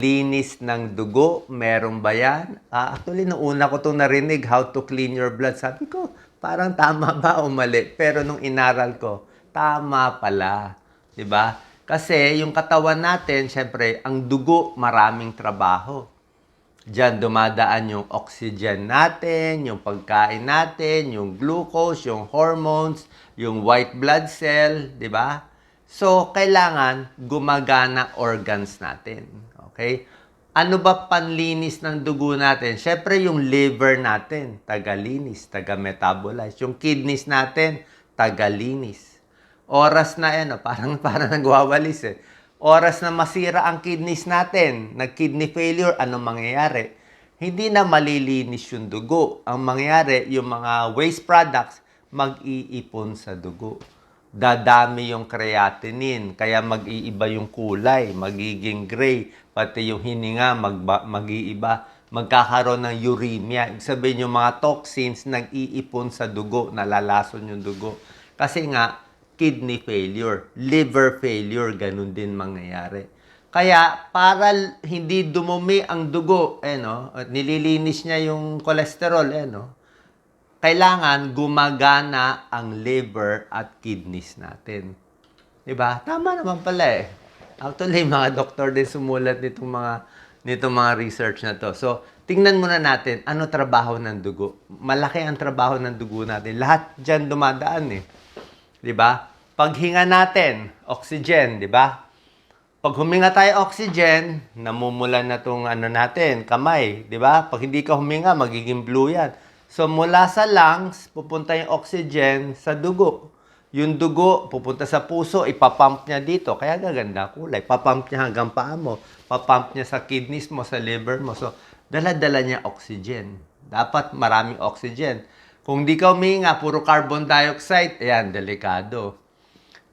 Linis ng dugo, meron ba yan? Ah, actually, nung una ko itong narinig, how to clean your blood, sabi ko, parang tama ba o mali? Pero nung inaral ko, tama pala. ba? Kasi yung katawan natin, syempre, ang dugo, maraming trabaho. Diyan dumadaan yung oxygen natin, yung pagkain natin, yung glucose, yung hormones, yung white blood cell, di ba? So, kailangan gumagana organs natin. Okay? Ano ba panlinis ng dugo natin? Siyempre, yung liver natin, tagalinis, taga-metabolize. Yung kidneys natin, tagalinis. Oras na yan, oh, parang, parang nagwawalis eh. Oras na masira ang kidneys natin, nag-kidney failure, anong mangyayari? Hindi na malilinis yung dugo. Ang mangyayari, yung mga waste products, mag-iipon sa dugo. Dadami yung creatinine, kaya mag-iiba yung kulay, magiging gray, pati yung hininga magba- mag-iiba. Magkakaroon ng uremia. Ibig sabihin yung mga toxins nag-iipon sa dugo, nalalason yung dugo. Kasi nga, kidney failure, liver failure, ganun din mangyayari. Kaya para hindi dumumi ang dugo, eh no, nililinis niya yung cholesterol, eh no, kailangan gumagana ang liver at kidneys natin. 'Di ba? Tama naman pala eh. Actually, mga doktor din sumulat nitong mga nitong mga research na to. So, tingnan muna natin ano trabaho ng dugo. Malaki ang trabaho ng dugo natin. Lahat diyan dumadaan eh. 'Di ba? Paghinga natin, oxygen, 'di ba? Pag huminga tayo oxygen, namumulan na tong ano natin, kamay, 'di ba? Pag hindi ka huminga, magiging blue 'yan. So mula sa lungs, pupunta yung oxygen sa dugo. Yung dugo, pupunta sa puso, ipapump niya dito. Kaya gaganda kulay. Papump niya hanggang paa mo. Papump niya sa kidneys mo, sa liver mo. So, dala-dala niya oxygen. Dapat maraming oxygen. Kung di ka huminga, puro carbon dioxide, ayan, delikado.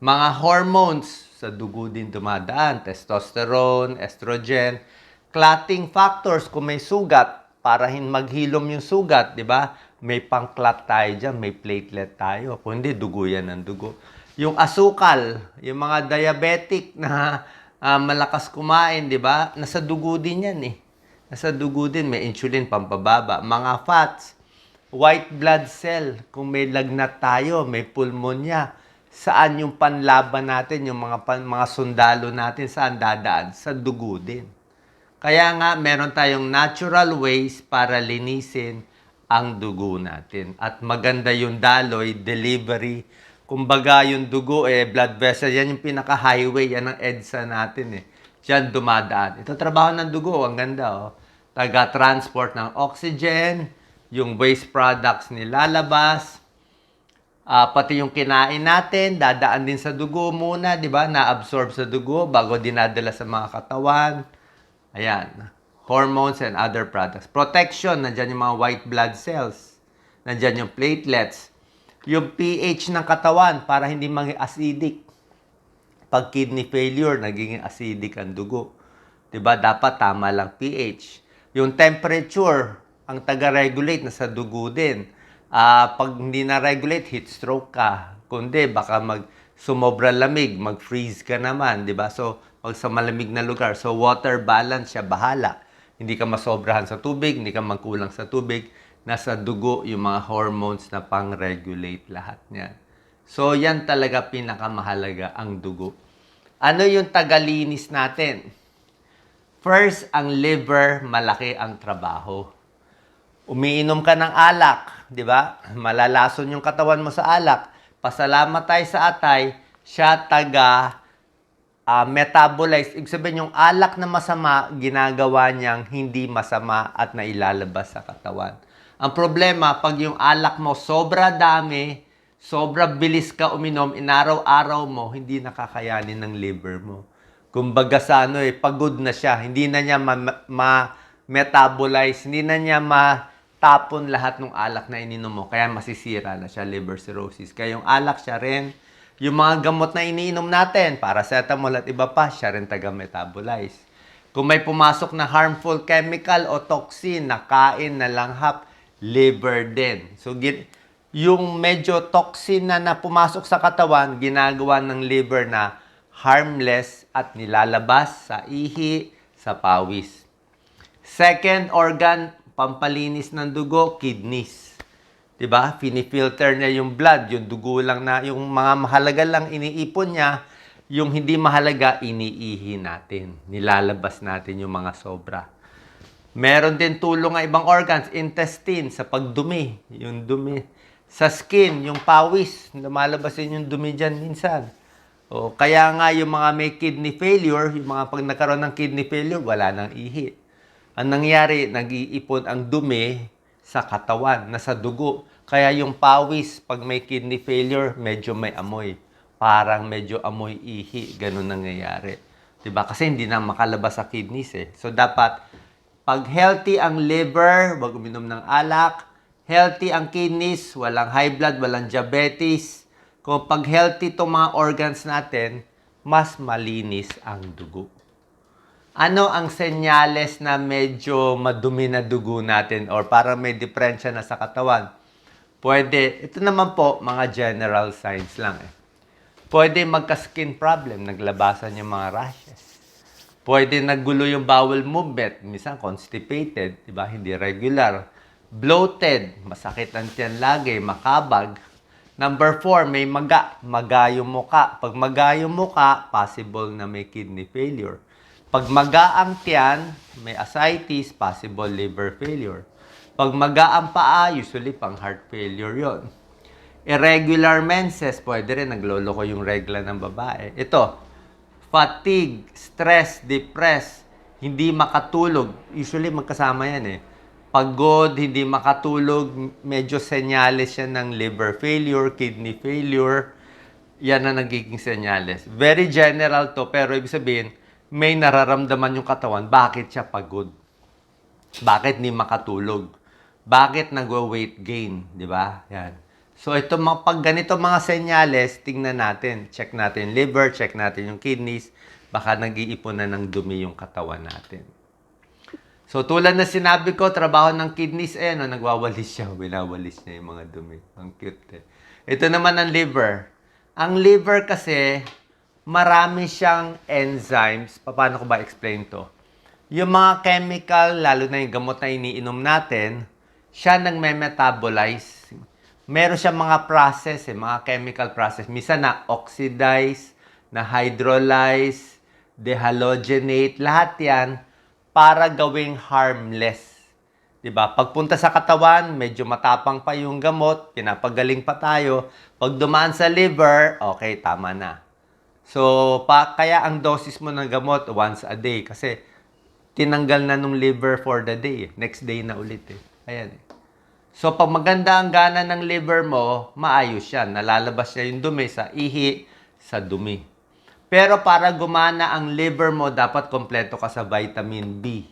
Mga hormones sa dugo din dumadaan, testosterone, estrogen, clotting factors kung may sugat para hin maghilom yung sugat, 'di ba? May pang-clot tayo diyan, may platelet tayo. Kung hindi dugo yan ng dugo. Yung asukal, yung mga diabetic na ah, malakas kumain, 'di ba? Nasa dugo din yan eh. Nasa dugo din may insulin pampababa, mga fats, white blood cell, kung may lagnat tayo, may pulmonya, saan yung panlaban natin, yung mga pan, mga sundalo natin, saan dadaan? Sa dugo din. Kaya nga, meron tayong natural ways para linisin ang dugo natin. At maganda yung daloy, delivery. Kumbaga, yung dugo, eh, blood vessel, yan yung pinaka-highway, yan ang EDSA natin eh. Diyan dumadaan. Ito trabaho ng dugo, ang ganda oh. Taga-transport ng oxygen, yung waste products nilalabas, Ah, pati yung kinain natin, dadaan din sa dugo muna, di ba? Na-absorb sa dugo bago dinadala sa mga katawan. Ayan. Hormones and other products. Protection, nandyan yung mga white blood cells. Nandyan yung platelets. Yung pH ng katawan para hindi maging acidic. Pag kidney failure, nagiging acidic ang dugo. 'Di ba? Dapat tama lang pH. Yung temperature, ang taga-regulate na sa dugo din. Ah, pag hindi na-regulate, heat stroke ka. Kundi baka mag sumobra lamig, mag-freeze ka naman, 'di ba? So, pag sa malamig na lugar, so water balance siya bahala. Hindi ka masobrahan sa tubig, hindi ka magkulang sa tubig. Nasa dugo yung mga hormones na pang-regulate lahat niyan. So, yan talaga pinakamahalaga ang dugo. Ano yung tagalinis natin? First, ang liver, malaki ang trabaho. Umiinom ka ng alak, di ba? Malalason yung katawan mo sa alak. Pasalamat tayo sa atay, siya taga ah, metabolize. Ibig sabihin, yung alak na masama, ginagawa niyang hindi masama at nailalabas sa katawan. Ang problema, pag yung alak mo sobra dami, sobra bilis ka uminom, inaraw-araw mo, hindi nakakayanin ng liver mo. Kumbaga sa ano eh, pagod na siya. Hindi na niya ma-metabolize, hindi na niya matapon lahat ng alak na ininom mo. Kaya masisira na siya, liver cirrhosis. Kaya yung alak siya rin, yung mga gamot na iniinom natin, paracetamol at iba pa, siya rin taga-metabolize. Kung may pumasok na harmful chemical o toxin na kain na langhap, liver din. So, yung medyo toxin na, na pumasok sa katawan, ginagawa ng liver na harmless at nilalabas sa ihi, sa pawis. Second organ, pampalinis ng dugo, kidneys. 'Di ba? Finifilter niya yung blood, yung dugo lang na, yung mga mahalaga lang iniipon niya, yung hindi mahalaga iniihi natin. Nilalabas natin yung mga sobra. Meron din tulong ang ibang organs, intestine, sa pagdumi, yung dumi. Sa skin, yung pawis, lumalabas din yung dumi dyan minsan. O, kaya nga yung mga may kidney failure, yung mga pag nagkaroon ng kidney failure, wala nang ihi. Ang nangyari, nag-iipon ang dumi sa katawan, nasa dugo. Kaya yung pawis, pag may kidney failure, medyo may amoy. Parang medyo amoy ihi. Ganun nangyayari. 'Di ba? Kasi hindi na makalabas sa kidneys eh. So dapat, pag healthy ang liver, wag uminom ng alak. Healthy ang kidneys, walang high blood, walang diabetes. Kung pag healthy itong mga organs natin, mas malinis ang dugo. Ano ang senyales na medyo madumi na dugo natin or parang may diferensya na sa katawan? Pwede, ito naman po, mga general signs lang eh. Pwede magka-skin problem, naglabasan yung mga rashes. Pwede naggulo yung bowel movement, minsan constipated, di ba? Hindi regular. Bloated, masakit ang tiyan lagi, makabag. Number four, may maga, maga yung muka. Pag maga yung muka, possible na may kidney failure. Pag maga ang tiyan, may ascites, possible liver failure. Pag maga ang paa, usually pang heart failure yon. Irregular menses, pwede rin nagloloko yung regla ng babae. Ito, fatigue, stress, depressed, hindi makatulog. Usually magkasama yan eh. Pagod, hindi makatulog, medyo senyales yan ng liver failure, kidney failure. Yan ang nagiging senyales. Very general to, pero ibig sabihin, may nararamdaman yung katawan. Bakit siya pagod? Bakit hindi makatulog? Bakit nagwa-weight gain? Di ba? Yan. So, ito, mga, pag ganito mga senyales, tingnan natin. Check natin liver, check natin yung kidneys. Baka nag-iipon na ng dumi yung katawan natin. So, tulad na sinabi ko, trabaho ng kidneys, eh, no, nagwawalis siya. Winawalis niya yung mga dumi. Ang cute eh. Ito naman ang liver. Ang liver kasi, marami siyang enzymes. Paano ko ba explain to? Yung mga chemical, lalo na yung gamot na iniinom natin, siya nang metabolize. Meron siya mga process, eh, mga chemical process. Misa na oxidize, na hydrolyze, dehalogenate, lahat yan para gawing harmless. 'Di ba? Pagpunta sa katawan, medyo matapang pa yung gamot, pinapagaling pa tayo. Pag dumaan sa liver, okay, tama na. So, pa, kaya ang dosis mo ng gamot once a day kasi tinanggal na nung liver for the day. Next day na ulit eh. Ayan eh. So, pag maganda ang gana ng liver mo, maayos yan. Nalalabas niya yung dumi sa ihi, sa dumi. Pero para gumana ang liver mo, dapat kompleto ka sa vitamin B.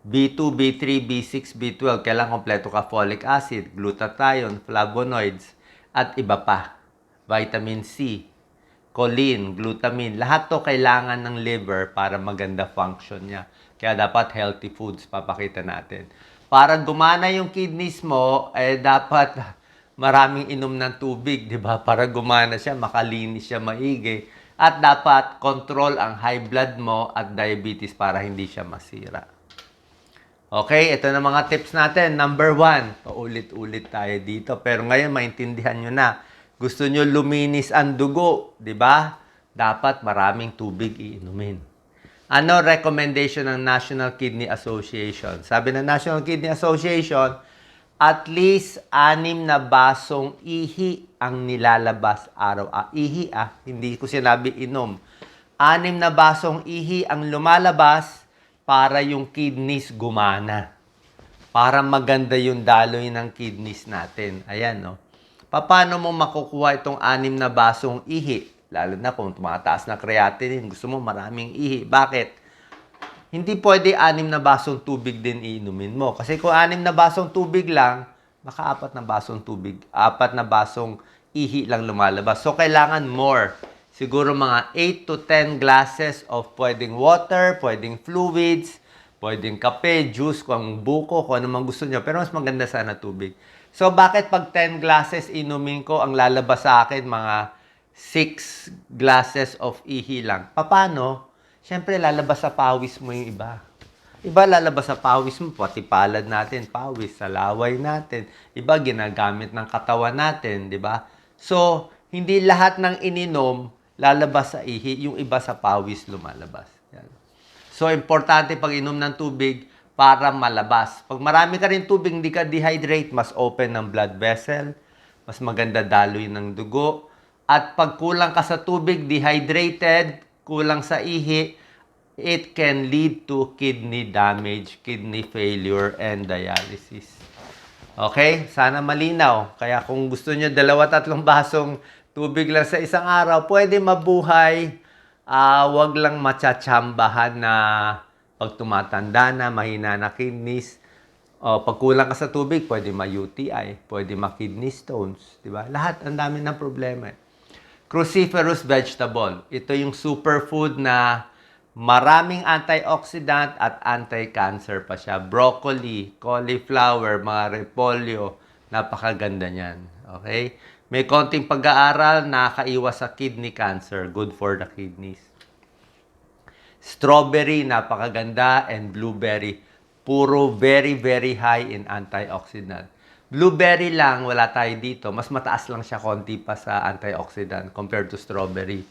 B2, B3, B6, B12. Kailangan kompleto ka folic acid, glutathione, flavonoids, at iba pa. Vitamin C, choline, glutamine. Lahat to kailangan ng liver para maganda function niya. Kaya dapat healthy foods papakita natin. Para gumana yung kidneys mo, eh dapat maraming inom ng tubig, di ba? Para gumana siya, makalinis siya maigi. At dapat control ang high blood mo at diabetes para hindi siya masira. Okay, ito na mga tips natin. Number one, paulit-ulit tayo dito. Pero ngayon, maintindihan nyo na. Gusto nyo luminis ang dugo, di ba? Dapat maraming tubig iinumin. Ano recommendation ng National Kidney Association? Sabi ng National Kidney Association, at least anim na basong ihi ang nilalabas araw. Ah, ihi ah, hindi ko sinabi inom. Anim na basong ihi ang lumalabas para yung kidneys gumana. Para maganda yung daloy ng kidneys natin. Ayan, no? Paano mo makukuha itong anim na basong ihi? Lalo na kung tumataas na creatinine, gusto mo maraming ihi. Bakit? Hindi pwede anim na basong tubig din iinumin mo. Kasi kung anim na basong tubig lang, baka apat na basong tubig, apat na basong ihi lang lumalabas. So, kailangan more. Siguro mga 8 to 10 glasses of pwedeng water, pwedeng fluids, pwedeng kape, juice, kung buko, kung ano man gusto nyo. Pero mas maganda sana tubig. So, bakit pag 10 glasses inumin ko, ang lalabas sa akin mga 6 glasses of ihi lang? Paano? syempre lalabas sa pawis mo yung iba. Iba lalabas sa pawis mo, pati palad natin, pawis, sa laway natin. Iba ginagamit ng katawan natin, di ba? So, hindi lahat ng ininom lalabas sa ihi, yung iba sa pawis lumalabas. Yan. So, importante pag inom ng tubig para malabas. Pag marami ka rin tubig, hindi ka dehydrate, mas open ng blood vessel, mas maganda daloy ng dugo. At pag kulang ka sa tubig, dehydrated, kulang sa ihi, it can lead to kidney damage, kidney failure, and dialysis. Okay? Sana malinaw. Kaya kung gusto nyo dalawa tatlong basong tubig lang sa isang araw, pwede mabuhay. Ah, wag lang matsatsambahan na pag tumatanda na, mahina na kidneys. O, pag kulang ka sa tubig, pwede ma-UTI, pwede ma-kidney stones. Di ba? Lahat, ang dami ng problema. eh. Cruciferous vegetable. Ito yung superfood na maraming antioxidant at anti-cancer pa siya. Broccoli, cauliflower, mga repolyo, napakaganda niyan. Okay? May konting pag-aaral, nakaiwas sa kidney cancer. Good for the kidneys. Strawberry, napakaganda. And blueberry, puro very, very high in antioxidant. Blueberry lang, wala tayo dito. Mas mataas lang siya konti pa sa antioxidant compared to strawberry.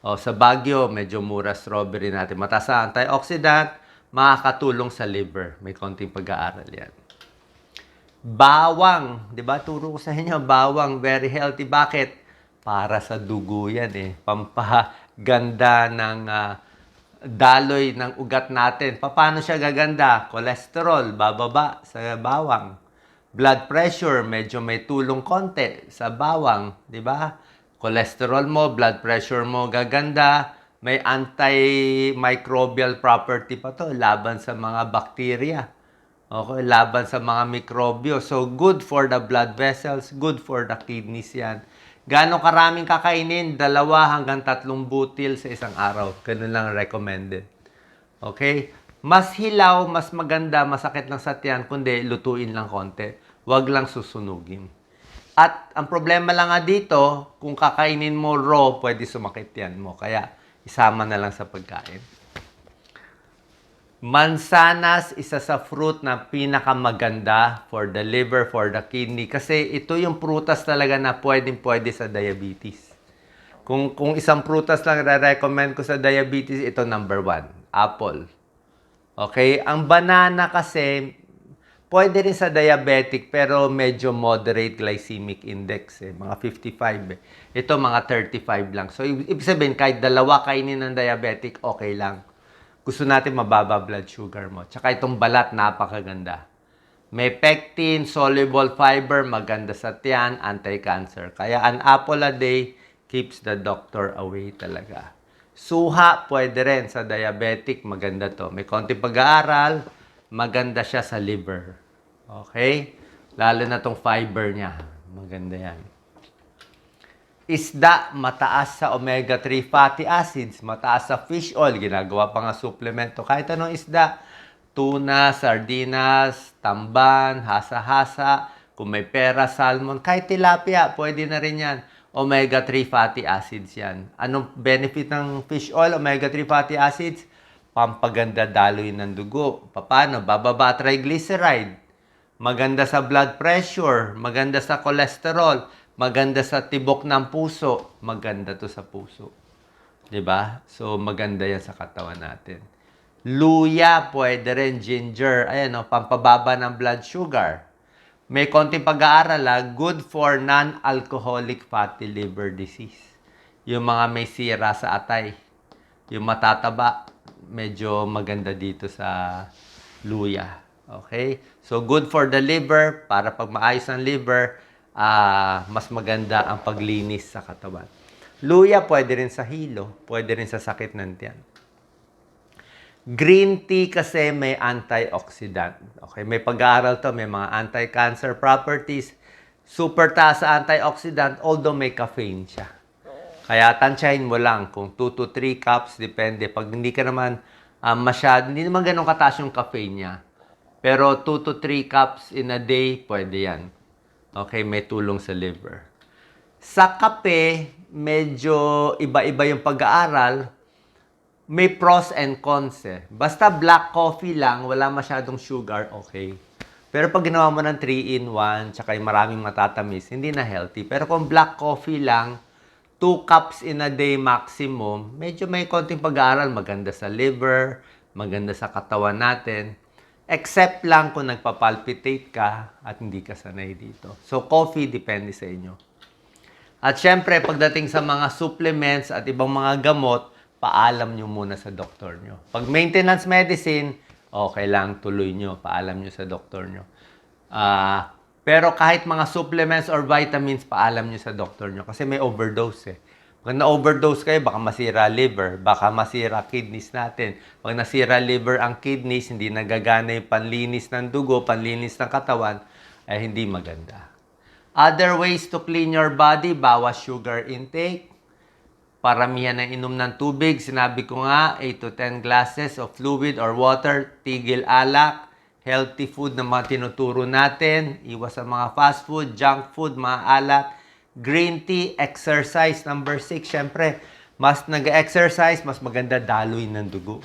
O, sa Baguio, medyo mura strawberry natin. Mataas sa antioxidant, makakatulong sa liver. May konting pag-aaral yan. Bawang, 'di ba? Turo ko sa inyo, bawang very healthy. Bakit? Para sa dugo 'yan eh. Pampaganda ng ah, daloy ng ugat natin. Paano siya gaganda? Cholesterol, bababa sa bawang. Blood pressure, medyo may tulong konti sa bawang, 'di ba? Cholesterol mo, blood pressure mo gaganda. May antimicrobial property pa to laban sa mga bakterya. Okay, laban sa mga mikrobyo. So, good for the blood vessels, good for the kidneys yan. Gaano karaming kakainin? Dalawa hanggang tatlong butil sa isang araw. Ganun lang recommended. Okay? Mas hilaw, mas maganda, masakit lang sa tiyan, kundi lutuin lang konti. Huwag lang susunugin. At ang problema lang nga dito, kung kakainin mo raw, pwede sumakit yan mo. Kaya, isama na lang sa pagkain. Mansanas, isa sa fruit na pinakamaganda for the liver, for the kidney. Kasi ito yung prutas talaga na pwedeng-pwede sa diabetes. Kung, kung isang prutas lang re-recommend ko sa diabetes, ito number one, apple. Okay? Ang banana kasi, pwede rin sa diabetic, pero medyo moderate glycemic index. Eh. Mga 55. Eh. Ito mga 35 lang. So, ib- ibig sabihin, kahit dalawa kainin ng diabetic, okay lang gusto natin mababa blood sugar mo. Tsaka itong balat, napakaganda. May pectin, soluble fiber, maganda sa tiyan, anti-cancer. Kaya an apple a day keeps the doctor away talaga. Suha, pwede rin sa diabetic, maganda to. May konti pag-aaral, maganda siya sa liver. Okay? Lalo na tong fiber niya. Maganda yan. Isda, mataas sa omega-3 fatty acids, mataas sa fish oil, ginagawa pa nga suplemento. Kahit anong isda, tuna, sardinas, tamban, hasa-hasa, kung may pera, salmon, kahit tilapia, pwede na rin yan. Omega-3 fatty acids yan. Anong benefit ng fish oil, omega-3 fatty acids? Pampaganda daloy ng dugo. Paano? Bababa triglyceride. Maganda sa blood pressure, maganda sa cholesterol, maganda sa tibok ng puso, maganda to sa puso. 'Di ba? So maganda 'yan sa katawan natin. Luya, pwede rin ginger, ayan oh, pampababa ng blood sugar. May konting pag-aaral, ah, good for non-alcoholic fatty liver disease. Yung mga may sira sa atay, yung matataba, medyo maganda dito sa luya. Okay? So, good for the liver, para pag maayos ang liver, ah, mas maganda ang paglinis sa katawan. Luya, pwede rin sa hilo, pwede rin sa sakit ng tiyan. Green tea kasi may antioxidant. Okay, may pag-aaral to, may mga anti-cancer properties. Super taas sa antioxidant, although may caffeine siya. Kaya tansyahin mo lang kung 2 to 3 cups, depende. Pag hindi ka naman um, masyad, hindi naman ganun kataas yung caffeine niya. Pero 2 to 3 cups in a day, pwede yan. Okay, may tulong sa liver. Sa kape, medyo iba-iba yung pag-aaral. may pros and cons eh. Basta black coffee lang, wala masyadong sugar, okay. Pero pag ginawa mo ng 3-in-1, tsaka yung maraming matatamis, hindi na healthy. Pero kung black coffee lang, 2 cups in a day maximum, medyo may konting pag-aaral. Maganda sa liver, maganda sa katawan natin. Except lang kung nagpapalpitate ka at hindi ka sanay dito. So, coffee depende sa inyo. At syempre, pagdating sa mga supplements at ibang mga gamot, paalam nyo muna sa doktor nyo. Pag maintenance medicine, okay lang, tuloy nyo. Paalam nyo sa doktor nyo. Ah, pero kahit mga supplements or vitamins, paalam nyo sa doktor nyo. Kasi may overdose eh. Pag na-overdose kayo, baka masira liver, baka masira kidneys natin. Pag nasira liver ang kidneys, hindi nagagana yung panlinis ng dugo, panlinis ng katawan, ay hindi maganda. Other ways to clean your body, bawas sugar intake, paramihan ng inom ng tubig. Sinabi ko nga, 8 to 10 glasses of fluid or water, tigil alak, healthy food na mga tinuturo natin, iwas sa mga fast food, junk food, mga alak, green tea, exercise. Number 6, syempre, mas nag-exercise, mas maganda daloy ng dugo.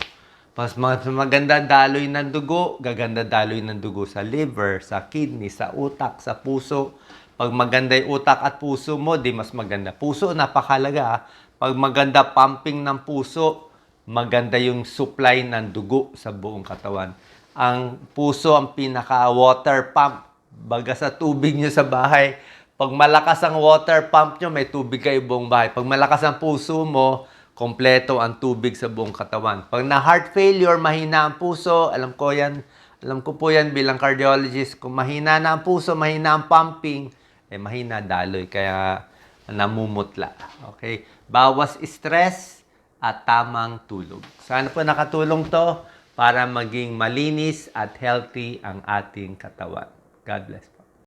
Mas, mas maganda daloy ng dugo, gaganda daloy ng dugo sa liver, sa kidney, sa utak, sa puso. Pag maganda yung utak at puso mo, di mas maganda. Puso, napakalaga. ah. Pag maganda pumping ng puso, maganda yung supply ng dugo sa buong katawan. Ang puso ang pinaka-water pump. Baga sa tubig nyo sa bahay. Pag malakas ang water pump nyo, may tubig kayo buong bahay. Pag malakas ang puso mo, kompleto ang tubig sa buong katawan. Pag na heart failure, mahina ang puso, alam ko yan, alam ko po yan bilang cardiologist, kung mahina na ang puso, mahina ang pumping, eh mahina daloy, kaya namumutla. Okay? Bawas stress at tamang tulog. Sana po nakatulong to para maging malinis at healthy ang ating katawan. God bless.